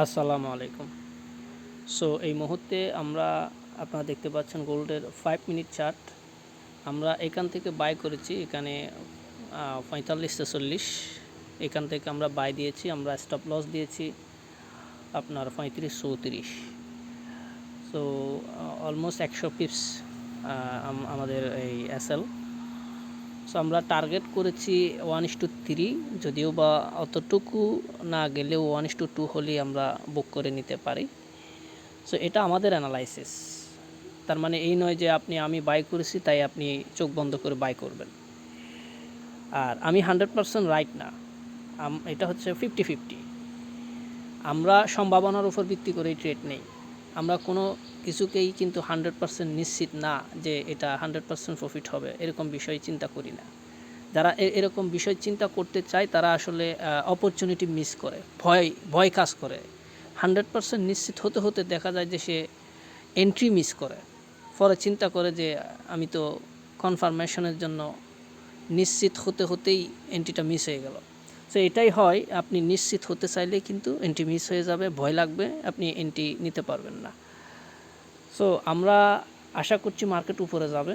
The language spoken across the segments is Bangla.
আসসালামু আলাইকুম। সো এই মুহূর্তে আমরা আপনারা দেখতে পাচ্ছেন গোল্ডের ফাইভ মিনিট চার্ট আমরা এখান থেকে বাই করেছি, এখানে পঁয়তাল্লিশ, ছেচল্লিশ। এখান থেকে আমরা বাই দিয়েছি, আমরা স্টপ লস দিয়েছি, আপনার পঁয়ত্রিশ, চৌত্রিশ। সো অলমোস্ট একশো পিপস আমাদের এই এসএল সো আমরা টার্গেট করেছি ওয়ান ইস টু থ্রি যদিও বা অতটুকু না গেলেও ওয়ান ইস টু টু হলেই আমরা বুক করে নিতে পারি। সো এটা আমাদের অ্যানালাইসিস তার মানে এই নয় যে আপনি, আমি বাই করেছি, তাই আপনি চোখ বন্ধ করে বাই করবেন। আর আমি হান্ড্রেড পারসেন্ট রাইট না। এটা হচ্ছে ফিফটি ফিফটি আমরা সম্ভাবনার উপর ভিত্তি করেই ট্রেড নেই। আমরা কোনো কিছুকেই কিন্তু হান্ড্রেড পার্সেন্ট নিশ্চিত না যে এটা হান্ড্রেড পার্সেন্ট প্রফিট হবে, এরকম বিষয় চিন্তা করি না। যারা এরকম বিষয় চিন্তা করতে চায়, তারা আসলে অপরচুনিটি মিস করে, ভয় ভয় কাজ করে। হান্ড্রেড পার্সেন্ট নিশ্চিত হতে হতে দেখা যায় যে সে এন্ট্রি মিস করে। পরে চিন্তা করে যে, আমি তো কনফার্মেশনের জন্য নিশ্চিত হতে হতেই এন্ট্রিটা মিস হয়ে গেল। তো এটাই হয়, আপনি নিশ্চিত হতে চাইলে কিন্তু এন্ট্রি মিস হয়ে যাবে, ভয় লাগবে, আপনি এন্ট্রি নিতে পারবেন না। সো আমরা আশা করছি মার্কেট উপরে যাবে।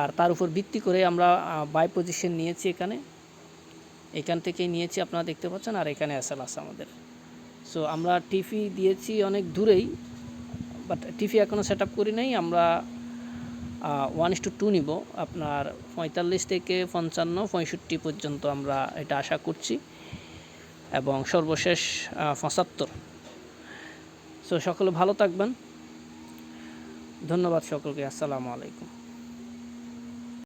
আর তার উপর ভিত্তি করে আমরা বাই পজিশন নিয়েছি এখানে। এখান থেকেই নিয়েছি, আপনারা দেখতে পাচ্ছেন, আর এখানে এসএল আছে আমাদের। সো আমরা টিফি দিয়েছি অনেক দূরেই বাট টিফি এখনও সেট আপ করি নাই, আমরা ওয়ান ইস টু টু নিব। আপনার পঁয়তাল্লিশ থেকে পঞ্চান্ন, পঁয়ষট্টি পর্যন্ত আমরা এটা আশা করছি। এবং সর্বশেষ পঁচাত্তর। সো সকলে ভালো থাকবেন। ধন্যবাদ সকলকে। আসসালামু আলাইকুম।